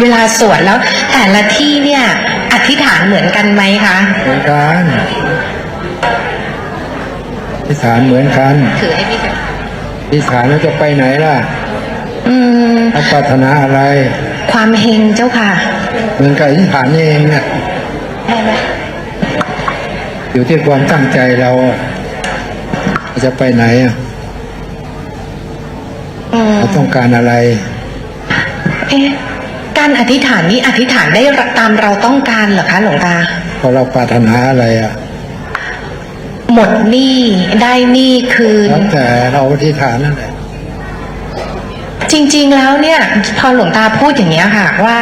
เวลาสวดแล้ว แต่ละที่เนี่ยอธิษฐานเหมือนกันไหมคะเหมือนกันพิสารเหมือนกันถือให้พี่กันพิสารแล้วจะไปไหนล่ะ อืมเขาปรารถนาอะไร ความเฮงเจ้าค่ะเหมือนกับอธิษฐานเองเนี่ยได้ไหมอยู่ที่ความตั้งใจเราอะจะไปไหนอะอืมเราต้องการอะไร เอ๊ะ การอธิษฐานนี้อธิษฐานได้ตามเราต้องการเหรอคะหลวงตาพอเราปรารถนาอะไรอะ หมดหนี้ได้หนี้คืนแล้วแต่เราอธิษฐานนั่นแหละจริง ๆ แล้วเนี่ย พอหลวงตาพูดอย่างนี้ยค่ะ ว่า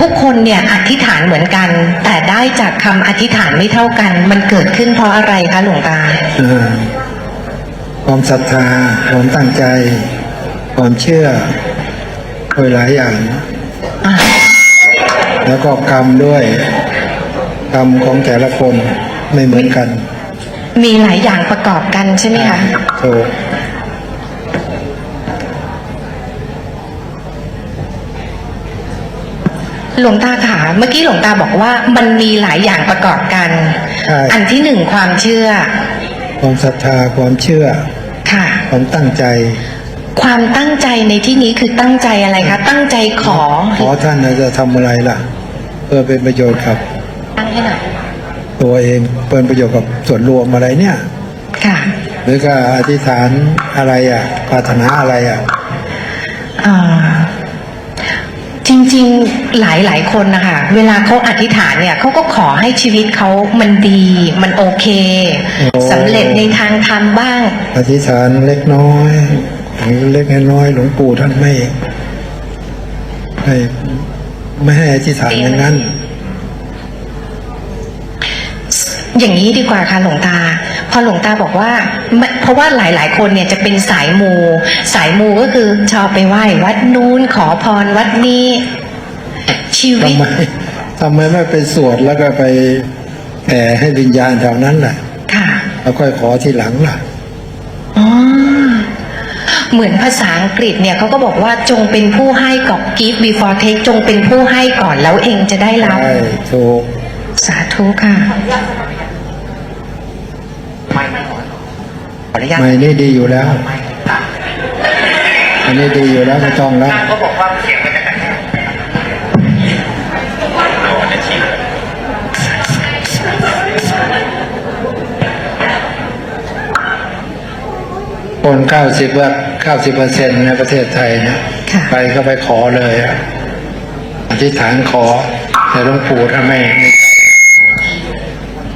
ทุกคนเนี่ยอธิษฐานเหมือนกัน แต่ได้จากคำอธิษฐานไม่เท่ากัน มันเกิดขึ้นเพราะอะไรคะหลวงตาอ่าความศรัทธาความตั้งใจ ความเชื่อโดยหลายอย่างอะ แล้วก็กรรมด้วยกรรมของแต่ละคนไม่เหมือนกัน มีหลายอย่างประกอบกันใช่ไหมคะถูกหลวงตาค่ะเมื่อกี้หลวงตาบอกว่ามันมีหลายอย่างประกอบกันใช่อันที่หนึ่งความเชื่อ ความศรัทธาความเชื่อ ค่ะ ความตั้งใจ ความตั้งใจในที่นี้คือตั้งใจอะไรคะ ตั้งใจขอ ขอท่านน่ะจะทำอะไรล่ะ เพื่อเป็นประโยชน์กับ ตั้งให้หน่อยตัวเองเป็นประโยชน์กับส่วนรวมอะไรเนี่ย ค่ะ หรือก็อธิษฐานอะไรอะปรารถนาอะไรอะอ่าจริงๆหลายหลายๆคนนะคะเวลาเขาอธิษฐานเนี่ยเขาก็ขอให้ชีวิตเขามันดี มันโอเคโอ้ สำเร็จในทางธรรมบ้าง อธิษฐานเล็กน้อย เล็กน้อยหลวงปู่ท่านไม่ไม่ไม่ให้อธิษฐานอย่างนั้น อย่างนี้ดีกว่าค่ะหลวงตา พอหลวงตาบอกว่าไม่เพราะว่าหลาย ๆ คนเนี่ยจะเป็นสายมู สายมูก็คือชอบไปไหว้วัดนู้นขอพรวัดนี้ ชีวิตทำไมทำไมไม่ไปสวดแล้วก็ไปแผ่ให้วิญญาณแถวนั้นล่ะค่ะแล้วค่อยขอทีหลังล่ะอ๋อ เหมือนภาษาอังกฤษเนี่ยเขาก็บอกว่าจงเป็นผู้ให้ก่อน give before take จงเป็นผู้ให้ก่อนแล้วเองจะได้รับ ใช่ถูกสาธุค่ะขออนุญาตไม่นี่ดีอยู่แล้ว อันนี้ดีอยู่แล้วไม่ต้องแล้วเขาบอกว่าเสียงมันจะกระแทกคนเก้าสิบว่าเก้าสิบเปอร์เซ็นในประเทศไทยเนี่ยค่ะไปก็ไปขอเลยอะอธิษฐานขอ แต่หลวงปู่ท่านไม่ไม่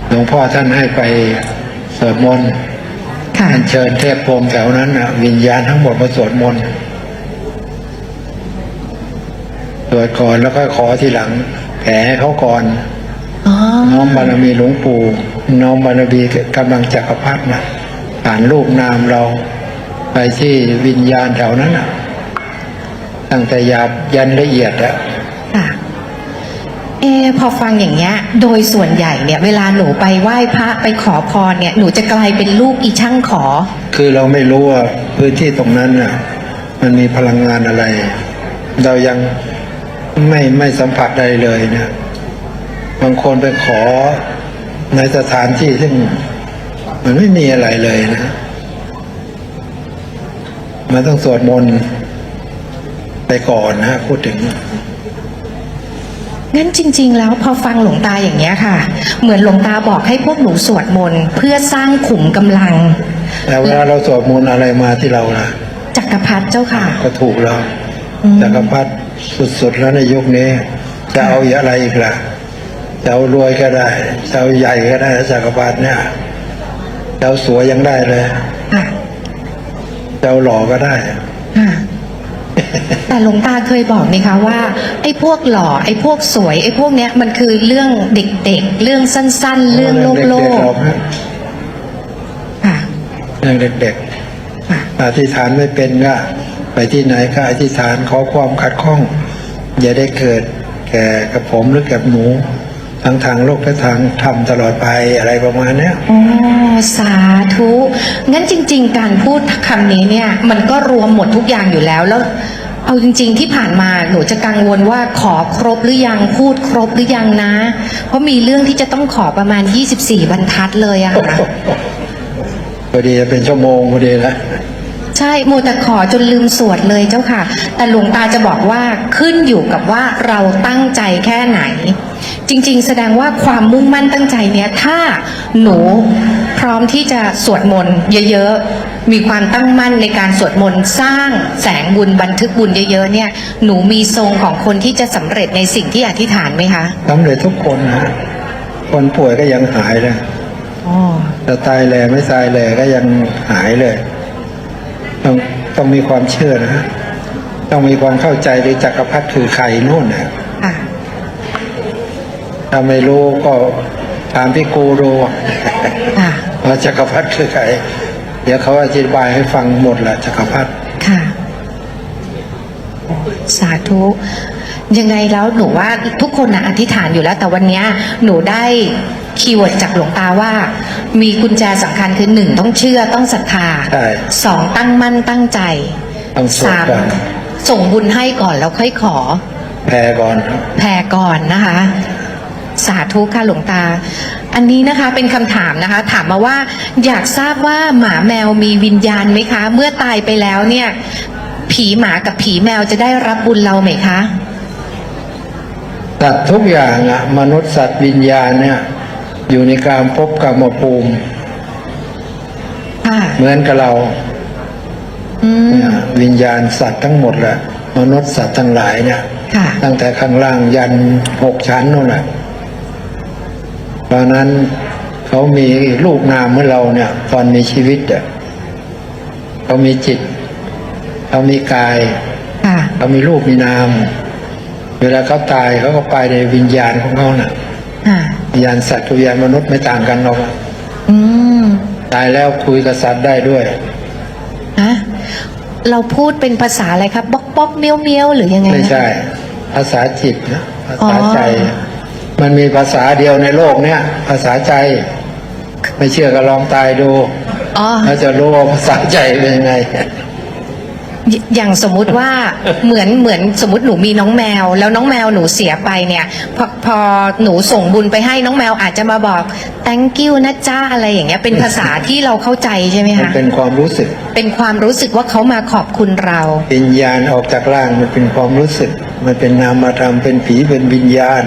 หลวงพ่อท่านให้ไปสวดมนต์ค่ะอัญเชิญเทพพรหมแถวนั้นนะวิญญาณทั้งหมดมาสวดมนต์สวดก่อนแล้วก็ขอทีหลังแผ่ให้เขาก่อนอ๋อน้อมบารมีหลวงปู่ น้อมบารมีกำลังจักรพรรดินะผ่านรูปนามเรา ไปที่วิญญาณแถวนั้นน่ะตั้งแต่หยาบยันละเอียดอะค่ะเออพอฟังอย่างเงี้ย โดยส่วนใหญ่เนี่ย เวลาหนูไปไหว้พระไปขอพรเนี่ย หนูจะกลายเป็นลูกอีช่างขอ คือเราไม่รู้ว่าพื้นที่ตรงนั้นน่ะ มันมีพลังงานอะไร เรายังไม่ไม่สัมผัสใดเลยนะบางคนไปขอในสถานที่ซึ่งมันไม่มีอะไรเลยนะ มันต้องสวดมนต์ไปก่อนนะพูดถึงงั้นจริง ๆ แล้วพอฟังหลวงตาอย่างเงี้ยค่ะ เหมือนหลวงตาบอกให้พวกหนูสวดมนต์เพื่อสร้างขุมกำลัง แต่เวลาเราสวดมนต์อะไรมาที่เราล่ะจักรพรรดิเจ้าค่ะ ก็ถูกแล้วอืมจักรพรรดิสุดๆแล้วในยุคนี้ จะเอาอะไรอีกล่ะจะเอารวยก็ได้จะเอาใหญ่ก็ได้นะจักรพรรดิเนี่ยจะเอาสวยยังได้เลย ค่ะจะเอาหล่อก็ได้ค่ะแต่หลวงตาเคยบอกนี่คะว่า ไอ้พวกหล่อไอ้พวกสวย ไอ้พวกเนี้ยมันคือเรื่องเด็กๆ เรื่องสั้นๆ เรื่องโลกโลเด็กกๆหรอกนะค่ะเรื่องเด็กค่ะๆอธิษฐานไม่เป็นก็ไปที่ไหนก็อธิษฐานขอความขัดข้อง อย่าได้เกิดแก่กับผมหรือกับหนู ทั้งทางโลกและทางธรรมตลอดไปอะไรประมาณเนี้ยอ๋อสาธุ งั้นจริง ๆ การพูดคำนี้เนี่ย มันก็รวมหมดทุกอย่างอยู่แล้วแล้ว เอาจริง ๆ ที่ผ่านมาหนูจะกังวลว่าขอครบหรือยังพูดครบหรือยังนะ เพราะมีเรื่องที่จะต้องขอประมาณ 24 บรรทัดเลยอะค่ะพอดีจะเป็นชั่วโมงพอดีนะใช่โมวแต่ขอจนลืมสวดเลยเจ้าค่ะ แต่หลวงตาจะบอกว่าขึ้นอยู่กับว่าเราตั้งใจแค่ไหน จริง ๆ แสดงว่าความมุ่งมั่นตั้งใจเนี้ยถ้าหนูพร้อมที่จะสวดมนต์เยอะๆ มีความตั้งมั่นในการสวดมนต์สร้างแสงบุญบันทึกบุญเยอะๆเนี่ยหนูมีทรงของคนที่จะสำเร็จในสิ่งที่อธิษฐานไหมคะสำเร็จทุกคนนะคนป่วยก็ยังหายเลยจะตายแหล่ไม่ตายแหล่ก็ยังหายเลย ต้องต้องมีความเชื่อนะ ต้องมีความเข้าใจในจักรพรรดิคือใครนู่นนะ่ะ ถ้าไม่รู้ก็ถามพี่กูดูค่ะว่าจักรพรรดิคือใคร เดี๋ยวเขาอธิบายให้ฟังหมดแหละจักรพรรดิค่ะโอ้สาธุ ยังไงแล้วหนูว่าทุกคนนะอธิษฐานอยู่แล้ว แต่วันเนี้ยหนูได้คีย์เวิร์ดจากหลวงตาว่า มีกุญแจสำคัญคือหนึ่งต้องเชื่อต้องศรัทธาใช่สองตั้งมั่นตั้งใจต้องสวดสามก่อนส่งบุญให้ก่อนแล้วค่อยขอแพ้ก่อน แผ่ก่อนนะคะ สาธุค่ะหลวงตา อันนี้นะคะเป็นคำถามนะคะ ถามมาว่าอยากทราบว่าหมาแมวมีวิญญาณไหมคะ เมื่อตายไปแล้วเนี่ย ผีหมากับผีแมวจะได้รับบุญเราไหมคะสัตว์ทุกอย่างอะมนุษย์สัตว์วิญญาณเนี่ย อยู่ในการพบกรรมภูมิค่ะเหมือนกับเราอืมเนี่ยวิญญาณสัตว์ทั้งหมดแหละมนุษย์สัตว์ทั้งหลายเนี่ยค่ะตั้งแต่ข้างล่างยันหกชั้นนู่นแหละเพ ราะฉะนั้นเขามีรูปนามเหมื่อนเราเนี่ย ตอนมีชีวิตอะเขามีจิตเขามีกายค่ะเขามีรูปมีนาม เวลาเขาตายเขาก็ไปในวิญญาณของเขาน่ะค่ะวิญญาณสัตว์กับวิญญาณมนุษย์ไม่ต่างกันหรอกอืมตายแล้วคุยกับสัตว์ได้ด้วยฮะเราพูดเป็นภาษาอะไรครับ บ๊อกบ๊อกเมียวเมียวหรือยังไงนะไม่ใช่ ภาษาจิตนะภาษาอ๋อใจ มันมีภาษาเดียวในโลกเนี่ย ภาษาใจ ไม่เชื่อก็ลองตายดูอ๋อแล้วจะรู้ว่าภาษาใจเป็นยังไงยอย่างสมมุติว่าเหมือนเหมือนสมมติหนูมีน้องแมว แล้วน้องแมวหนูเสียไปเนี่ยพอพอหนูส่งบุญไปให้น้องแมวอาจจะมาบอก thank you นะจ้าอะไรอย่างเงี้ย เป็นภาษาที่เราเข้าใจใช่ไหมมันคะเป็นความรู้สึก เป็นความรู้สึกว่าเขามาขอบคุณเราวิญญาณออกจากร่างมันเป็นความรู้สึก มันเป็นนามธรรมเป็นผีเป็นวิญญาณ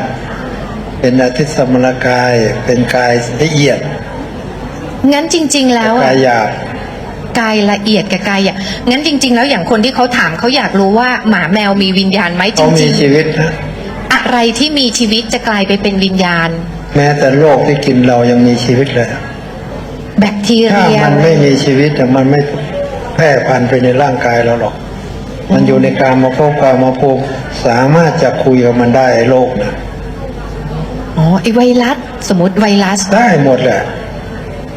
เป็นอาทิตย์สมรกาย เป็นกายละเอียด งั้นจริง ๆ แล้วกาอะยหยาบกายละเอียดกับกายอย่างงั้นจริง ๆ แล้วอย่างคนที่เขาถามเขาอยากรู้ว่าหมาแมวมีวิญญาณไหมจเขามีริงชีวิตนะๆ อะไรที่มีชีวิตจะกลายไปเป็นวิญญาณ แม้แต่โลกที่กินเรายังมีชีวิตเลย แบคทีถ้าเรียมันไม่มีชีวิตแต่มันไม่แพร่พันธุ์ไปในร่างกายเราหรอก มันอยู่ในการมาพบการมาพบสามารถจะคุยกับมันได้ไอ้โลกนะ อ๋อไอไวรัสสมมติไวรัส ได้หมดแหละ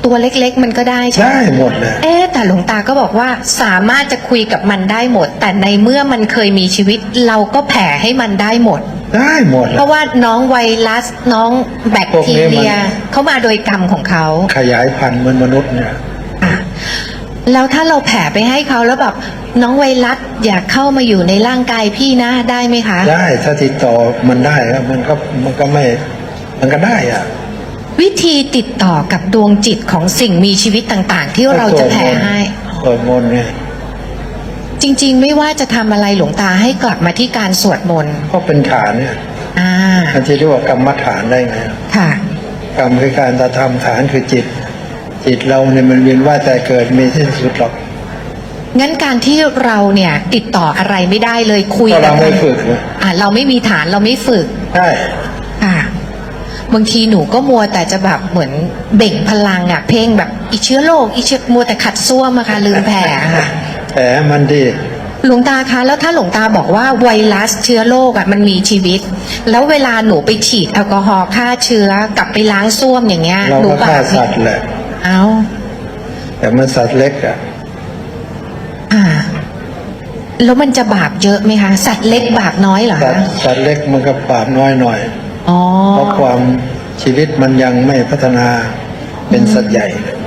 ตัวเล็กๆ มันก็ได้ใช่ไหมได้หมดแหละ เอ๊ะแต่หลวงตาก็บอกว่าสามารถจะคุยกับมันได้หมด แต่ในเมื่อมันเคยมีชีวิต เราก็แผ่ให้มันได้หมด ได้หมดแหเพละ ราะว่าน้องไวรัสน้องแบคทีเรียเขามาโดยกรรมของเขาขยายพันธุ์เหมือนมนุษย์เนี่ย อะแล้วถ้าเราแผ่ไปให้เขาแล้วแบบน้องไวรัสอยากเข้ามาอยู่ในร่างกายพี่นะได้ไหมคะ ได้ถ้าติดต่อมันได้ครับมันก็มันก็ไม่ มันก็ได้อะวิธีติดต่อกับดวงจิตของสิ่งมีชีวิตต่างๆ ที่เราจะแผ่ให้ สวดมนต์ไงจริง ๆ ไม่ว่าจะทำอะไรหลวงตาให้กลับมาที่การสวดมนต์ก็เป็นฐานเนี่ยอ่ามันจะเรียกว่ากรรมฐานได้ไงค่ะ กรรมคือการกระทำฐานคือจิต จิตเราเนี่ยมันเวียนว่ายแต่เกิดมีสิ้นสุดหรอกงั้นการที่เราเนี่ยติดต่ออะไรไม่ได้เลยคุยก็กัเราบไม่ฝึกนะอ่าเราไม่มีฐานเราไม่ฝึก ใช่ค่ะ บางทีหนูก็มัวแต่จะแบบเหมือนเบ่งพลังอะเพ่งแบบอีเชื้อโรคอีเชื้อมัวแต่ขัดซ่วมอะค่ะลืมแผ่อะค่ะแผลมันดีหลวงตาคะแล้วถ้าหลวงตาบอกว่าไวรัสเชื้อโรคอะมันมีชีวิต แล้วเวลาหนูไปฉีดแอลกอฮอล์ฆ่าเชื้อกลับไปล้างส้วมอย่างเงี้ยเราหนูก็บาฆ่าปไหมสัตว์แหละเอาแต่มันสัตว์เล็กอะอ่าแล้วมันจะบาปเยอะไหมคะ สัตว์เล็กบาปน้อยเหรอสัตคะว์สัตว์เล็กมันก็บาปน้อยหน่อย อ๋อ เพราะความชีวิตมันยังไม่พัฒนาเป็นสัตว์ใหญ่อ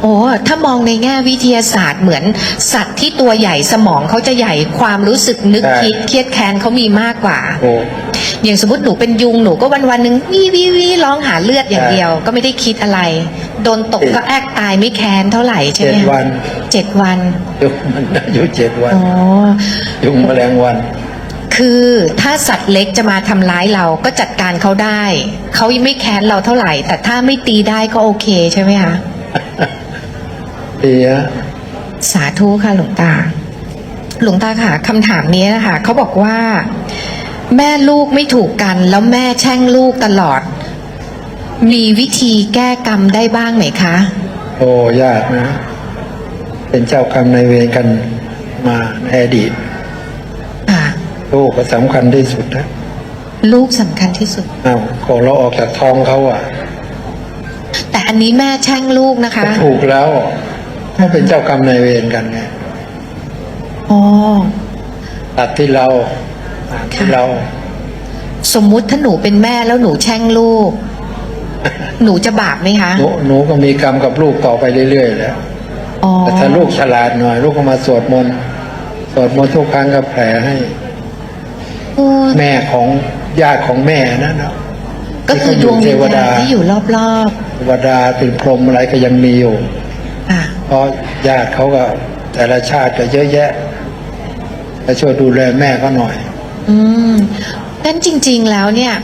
โอ้ถ้ามองในแง่วิทยาศาสตร์เหมือนสัตว์ที่ตัวใหญ่สมองเขาจะใหญ่ความรู้สึกนึกใช่ คิดเครียดแค้นเขามีมากกว่า โอ้ อย่างสมมติหนูเป็นยุงหนูก็วันวันๆหนึ่งวิวิวิร้องหาเลือดอย่างเดียว ก็ไม่ได้คิดอะไร โดนตกก็แอกตายไม่แค้นเท่าไหร่ใช่ไหมเจ็ดคะวัน เจ็ดวันยุงมันอายุเจ็ดวัน อ๋อ ยุงแมลงวัน คือถ้าสัตว์เล็กจะมาทำร้ายเราก็จัดการเขาได้ เขายังไม่แค้นเราเท่าไหร่ แต่ถ้าไม่ตีได้ก็โอเคใช่ไหมคะดีฮะสาธุค่ะหลวงตา หลวงตาค่ะคำถามนี้นะคะเขาบอกว่า แม่ลูกไม่ถูกกัน แล้วแม่แช่งลูกตลอด มีวิธีแก้กรรมได้บ้างไหมคะ โอ้ยากนะ เป็นเจ้ากรรมนายเวรกันมาในอดีตอ่า ลูกก็สำคัญที่สุดนะลูกสำคัญที่สุดอ้าวของเราออกจากท้องเขาอะ แต่อันนี้แม่แช่งลูกนะคะ ถูกแล้วเขาเป็นเจ้ากรรมนายเวรกันไงอ๋อตัดที่เราตัดที่เรา สมมุติถ้าหนูเป็นแม่แล้วหนูแช่งลูก หนูจะบาปไหมคะ หนูหนูก็มีกรรมกับลูกต่อไปเรื่อยๆแล้วแต่ถ้าลูกฉลาดหน่อย ลูกก็มาสวดมนต์สวดมนต์ทุกครั้งก็แผ่ให้ แม่ของญาติของแม่นั่นนะก็คือดวงวิญเทวญาดาณที่อยู่รอบเทวดาเป็นพรหมอะไรก็ยังมีอยู่ๆอะเพราะญาติเขาก็แต่ละชาติก็เยอะแยะก็ช่วยดูแลแม่เขาหน่อย อืมงั้นจริง ๆ แล้วเนี่ย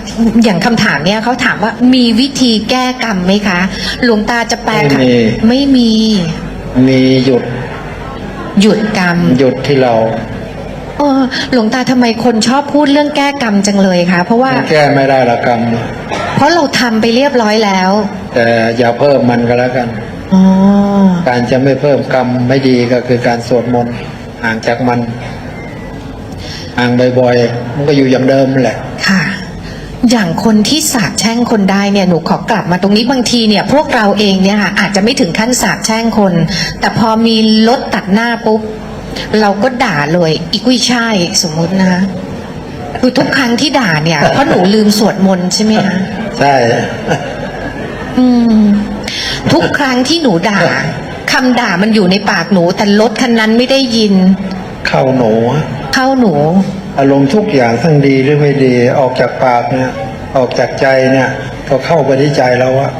อย่างคำถามเนี่ยเขาถามว่ามีวิธีแก้กรรมไหมคะ หลวงตาจะแปลค่ะไม่มีไม่มีมีหยุด หยุดกรรม หยุดที่เรา เออหลวงตาทำไมคนชอบพูดเรื่องแก้กรรมจังเลยคะเพราะว่ามันแก้ไม่ได้ละกรรมเนี่ยเพราะเราทำไปเรียบร้อยแล้วแต่อย่าเพิ่มมันก็แล้วกัน อ๋อการจะไม่เพิ่มกรรมไม่ดีก็คือการสวดมนต์ห่างจากมันห่างบ่อยๆมันก็อยู่อย่างเดิมนั่นแหละ ค่ะ อย่างคนที่สาบแช่งคนได้เนี่ยหนูขอกลับมาตรงนี้บางทีเนี่ย พวกเราเองเนี่ยค่ะอาจจะไม่ถึงขั้นสาบแช่งคน แต่พอมีรถตัดหน้าปุ๊บ เราก็ด่าเลยอีกุ้ยช่ายสมมุตินะคะคือทุกครั้งที่ด่าเนี่ยเพราะหนูลืมสวดมนต์ใช่ไหมคะใช่อืม ทุกครั้งที่หนูด่าคำด่ามันอยู่ในปากหนู แต่รถคันนั้นไม่ได้ยิน เข้าหนูอะเข้าหนู อารมณ์ทุกอย่างทั้งดีหรือไม่ดี ออกจากปากเนี่ยออกจากใจเนี่ย ก็เข้าไปที่ใจเราอะ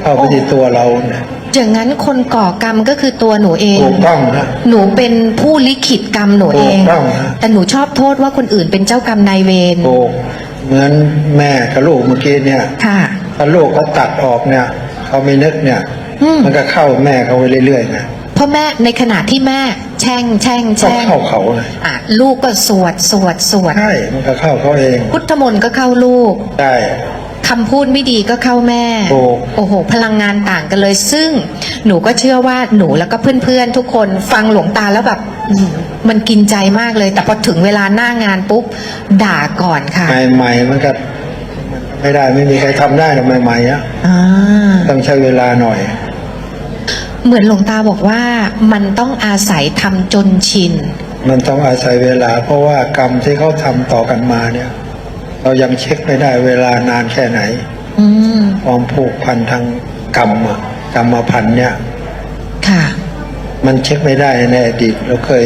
เข้าไปที่ตัวเราเนี่ย อย่างนั้นคนก่อกรรมก็คือตัวหนูเอง ถูกต้องนะ หนูเป็นผู้ลิขิตกรรมหนูเอง ถูกต้องฮะแต่หนูชอบโทษว่าคนอื่นเป็นเจ้ากรรมนายเวรถูกเหมือนแม่กับลูกเมื่อกี้เนี่ย ค่ะ ถ้าลูกเขาตัดออกเนี่ยเขาไม่นึกเนี่ย อืม มันก็เข้าแม่เขาไปเรื่อยๆนะเพราะแม่ในขณะที่แม่แช่งแช่งก็แช่งเข้าเขาเลยอะลูกก็สวดสวดสวด ใช่มันก็เข้าเขาเองพุทธมนต์ก็เข้าลูก ได้คำพูดไม่ดีก็เข้าแม่ถูกโอ้โห พลังงานต่างกันเลย ซึ่งหนูก็เชื่อว่าหนูแล้วก็เพื่อนๆ ทุกคนฟังหลวงตาแล้วแบบอืมมันกินใจมากเลย แต่พอถึงเวลาหน้างานปุ๊บ ด่าก่อนค่ะใหม่ๆมันก็ไม่ได้ไม่มีใครทำได้หรอกใหม่ๆอะอ่า ต้องใช้เวลาหน่อย เหมือนหลวงตาบอกว่ามันต้องอาศัยทำจนชิน มันต้องอาศัยเวลา เพราะว่ากรรมที่เขาทำต่อกันมาเนี่ย เรายังเช็คไม่ได้เวลานานแค่ไหนอืมความผูกพันทางกรรมอะกรรมพันธุ์เนี่ย ค่ะ มันเช็คไม่ได้ในอดีตเราเคย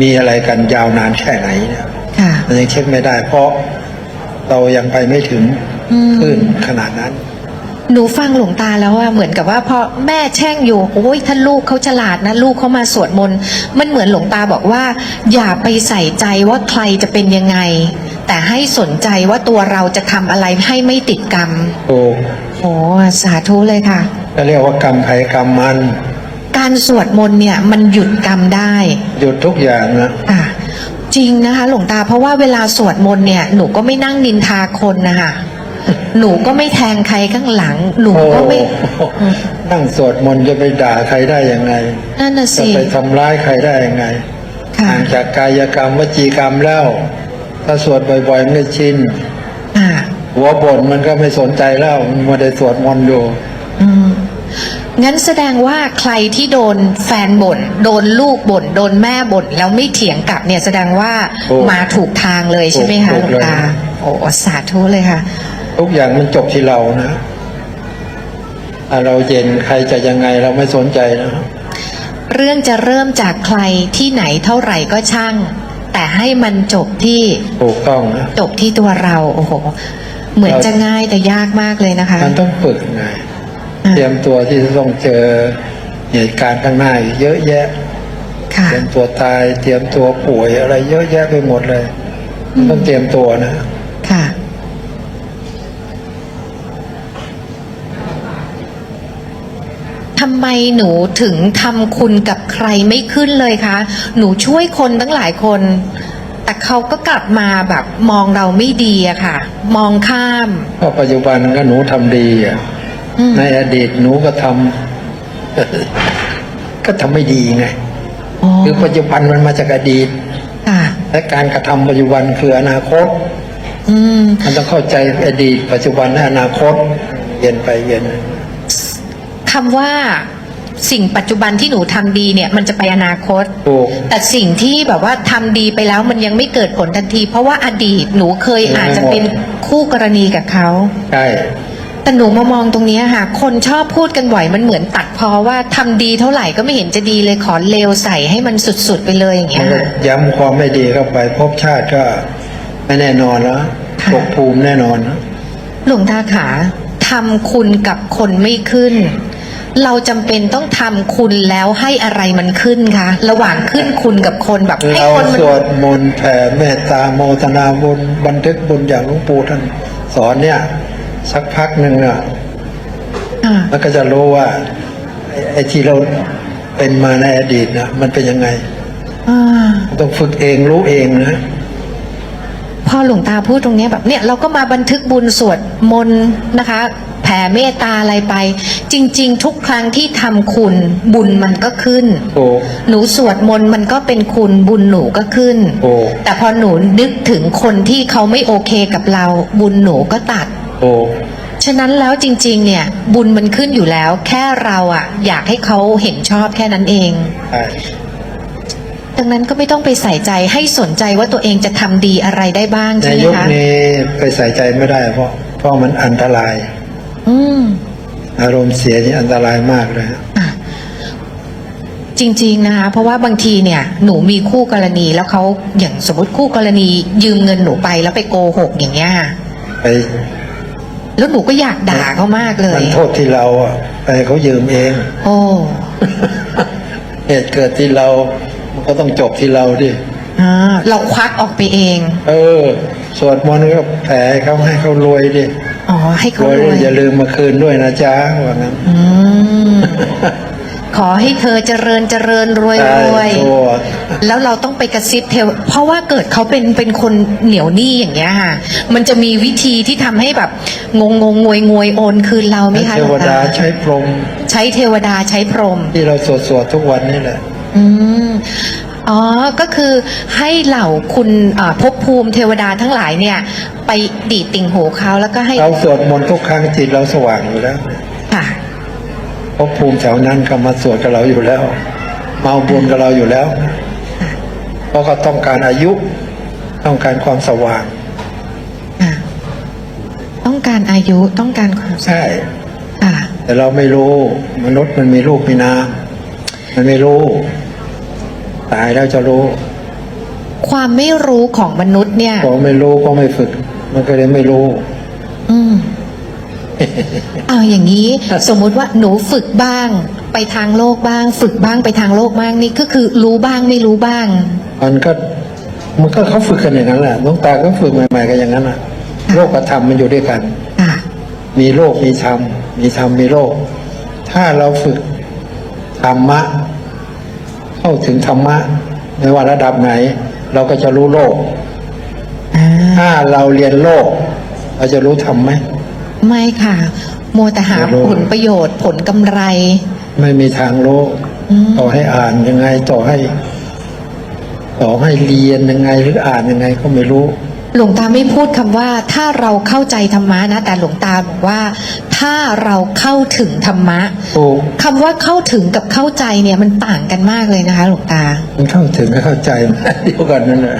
มีอะไรกันยาวนานแค่ไหนเนี่ยค่ะ มันยังเช็คไม่ได้ เพราะเรายังไปไม่ถึงอืม ขึ้นขนาดนั้น หนูฟังหลวงตาแล้วอะเหมือนกับว่าพอแม่แช่งอยู่โอ้ยถ้าลูกเขาฉลาดนะลูกเขามาสวดมนต์มันเหมือนหลวงตาบอกว่า อย่าไปใส่ใจว่าใครจะเป็นยังไง แต่ให้สนใจว่าตัวเราจะทำอะไรให้ไม่ติดกรรมถูกโอ้สาธุเลยค่ะก็เรียกว่ากรรมใครกรรมมัน การสวดมนต์เนี่ยมันหยุดกรรมได้ หยุดทุกอย่างนะอะจริงนะคะหลวงตาเพราะว่าเวลาสวดมนต์เนี่ยหนูก็ไม่นั่งนินทาคนนะคะหนูก็ไม่แทงใครข้างหลัง หนูโอ้ก็ไม่นั่งสวดมนต์จะไปด่าใครได้ยังไงนั่นน่ะจะสิไปทำร้ายใครได้ยังไงค่ะห่างจากกายกรรมวจีกรรมแล้ว ถ้าสวดบ่อยๆมันก็ชินอ่าหัวบ่นมันก็ไม่สนใจแล้วมันไมาได้สวดมนต์อยู่อืมงั้นแสดงว่าใครที่โดนแฟนบ่นโดนลูกบ่นโดนแม่บ่นแล้วไม่เถียงกลับเนี่ยแสดงว่าถูกมาถูกทางเลยใช่ไหมคะถูหลกวงเลยตาโอ้สาธุเลยค่ะ ทุกอย่างมันจบที่เรานะถ้าเราเย็นใครจะยังไงเราไม่สนใจนะ เรื่องจะเริ่มจากใครที่ไหนเท่าไหร่ก็ช่าง แต่ให้มันจบที่ถูกต้องนะจบที่ตัวเราโอ้โหเหมือนจะง่ายแต่ยากมากเลยนะคะ มันต้องฝึกไงอ่าเตรียมตัวที่จะต้องเจอเหตุการณ์ข้างหน้าอีกเยอะแยะค่ะเตรียมตัวตาย เตรียมตัวป่วยอะไร เยอะแยะไปหมดเลย ต้องเตรียมตัวนะ ค่ะ ทำไมหนูถึงทำคุณกับใครไม่ขึ้นเลยคะ หนูช่วยคนตั้งหลายคน แต่เขาก็กลับมาแบบมองเราไม่ดีอะค่ะ มองข้ามเพราะปัจจุบันก็หนูทำดีอะอืมในอดีตหนูก็ทำ ก็ทำไม่ดีไง อ๋อคือปัจจุบันมันมาจากอดีต ค่ะ และการกระทำปัจจุบันคืออนาคต อืม มันต้องเข้าใจอดีต ปัจจุบันและอนาคตเย็นไปเย็น คำว่าสิ่งปัจจุบันที่หนูทำดีเนี่ยมันจะไปอนาคต ถูก แต่สิ่งที่แบบว่าทำดีไปแล้วมันยังไม่เกิดผลทันที เพราะว่าอดีตหนูเคยยังไม่อาจจะเป็นคู่กรณีกับเขา ใช่ แต่หนูมามองตรงเนี้ยค่ะ คนชอบพูดกันบ่อยมันเหมือนตัดพอว่าทำดีเท่าไหร่ก็ไม่เห็นจะดีเลยขอเลวใส่ให้มันสุดๆไปเลยอย่างมัเงี้นยก็ค่ะ ย้ำความไม่ดีเข้าไปภพชาติก็ไม่แน่นอนแล้วค่ะ ตกภูมิแน่นอนนะ หลวงตาขาทำคุณกับคนไม่ขึ้น เราจำเป็นต้องทำคุณแล้วให้อะไรมันขึ้นคะระหว่างขึ้นคุณกับคนแบบให้เราคนมันสวดมนต์แผ่เมตตาโมทนาบุญบันทึกบุญอย่างหลวงปู่ท่านสอนเนี่ย สักพักหนึ่งอะอ่าแล้วก็จะรู้ว่าไอ้ไอ้ที่เราเป็นมาในอดีตนะมันเป็นยังไง อ่า ต้องฝึกเองรู้เองนะ พอหลวงตาพูดตรงเนี้ยแบบเนี่ยเราก็มาบันทึกบุญสวดมนต์นะคะแผ่เมตตาอะไรไป จริง ๆ ทุกครั้งที่ทำคุณบุญมันก็ขึ้นถูกหนูสวดมนต์มันก็เป็นคุณบุญหนูก็ขึ้นโอ้แต่พอหนูนึกถึงคนที่เขาไม่โอเคกับเราบุญหนูก็ตัดถูกฉะนั้นแล้วจริง ๆ เนี่ย บุญมันขึ้นอยู่แล้ว แค่เราอะอยากให้เขาเห็นชอบแค่นั้นเองใช่ ดังนั้นก็ไม่ต้องไปใส่ใจให้สนใจว่าตัวเองจะทำดีอะไรได้บ้างในใช่ไหมยุคคะนี้ไปใส่ใจไม่ได้เพราะเพราะมันอันตราย อืม อารมณ์เสียนี่อันตรายมากเลยอะจริงๆนะคะเพราะว่าบางทีเนี่ยหนูมีคู่กรณีแล้วเขาอย่างสมมติคู่กรณียืมเงินหนูไปแล้วไปโกหกอย่างเงี้ยไปแล้วหนูก็อยากด่าเขามากเลยมันโทษที่เราอะไปให้เขายืมเอง โอ้ เหตุเกิดที่เรา มันก็ต้องจบที่เราดิ อ่าเราควักออกไปเอง เออ สวดมนต์ก็แผ่ให้เขาให้เขารวยดิอ๋อ ให้รเขาวยรวยอย่าลืมมาคืนด้วยนะจ๊ะว่างั้นอืมขอให้เธอเจริญเจริญรวยใช่รวยโทษแล้วเราต้องไปกระซิบเทวเพราะว่าเกิดเขาเป็นเป็นคนเหนียวหนี้อย่างเงี้ยค่ะ มันจะมีวิธีที่ทำให้แบบงงงงวยงวยโอนคืนเราไหมคะเทหลววงดาตาใช้พรหมใช้เทวดาใช้พรหมที่เราสวดสวดทุกวันนี่แหละ อืมอ๋อ ก็คือให้เหล่าคุณอ่าภพภูมิเทวดาทั้งหลายเนี่ย ไปดีดติ่งหูเขาแล้วก็ให้เราสวดมนต์ทุกครั้งจิตเราสว่างอยู่แล้วค่ะเพราะภูมิแถวนั้นเขามาสวดกับเราอยู่แล้ว มาเอาบุญกับเราอยู่แล้วเพราะเขาต้องการอายุต้องการความสว่างอะ ต้องการอายุต้องการความใช่ ค่ะ แต่เราไม่รู้มนุษย์มันมีลูกมีนามมันไม่รู้ ตายแล้วจะรู้ ความไม่รู้ของมนุษย์เนี่ย พอไม่รู้ก็ไม่ฝึก มันก็เลยไม่รู้ อืม เอาอย่างนี้ สมมุติว่าหนูฝึกบ้าง ไปทางโลกบ้าง ฝึกบ้างไปทางโลกบ้างนี่ก็คือรู้บ้างไม่รู้บ้าง มันก็มันก็เขาฝึกกันอย่างนั้นแหละหลวงตาก็ฝึกใหม่ๆกันอย่างนั้นอะ โลกกับธรรมมันอยู่ด้วยกันค่ะ มีโลกมีธรรมมีธรรมมีโลก ถ้าเราฝึกธรรมะ เข้าถึงธรรมะไม่ว่าระดับไหน เราก็จะรู้โลกอ่าถ้าเราเรียนโลก เราจะรู้ธรรมไหมไม่ค่ะโมวแต่หาไม่รู้ผลประโยชน์ผลกำไร ไม่มีทางรู้อืมต่อให้อ่านยังไงต่อให้ ต่อให้เรียนยังไงหรืออ่านยังไงก็ไม่รู้ หลวงตาไม่พูดคำว่า ถ้าเราเข้าใจธรรมะนะ แต่หลวงตาบอกว่า ถ้าเราเข้าถึงธรรมะถูกคำว่าเข้าถึงกับเข้าใจเนี่ยมันต่างกันมากเลยนะคะ หลวงตา มันเข้าถึงและเข้าใจเดียวกันนั่นแหละ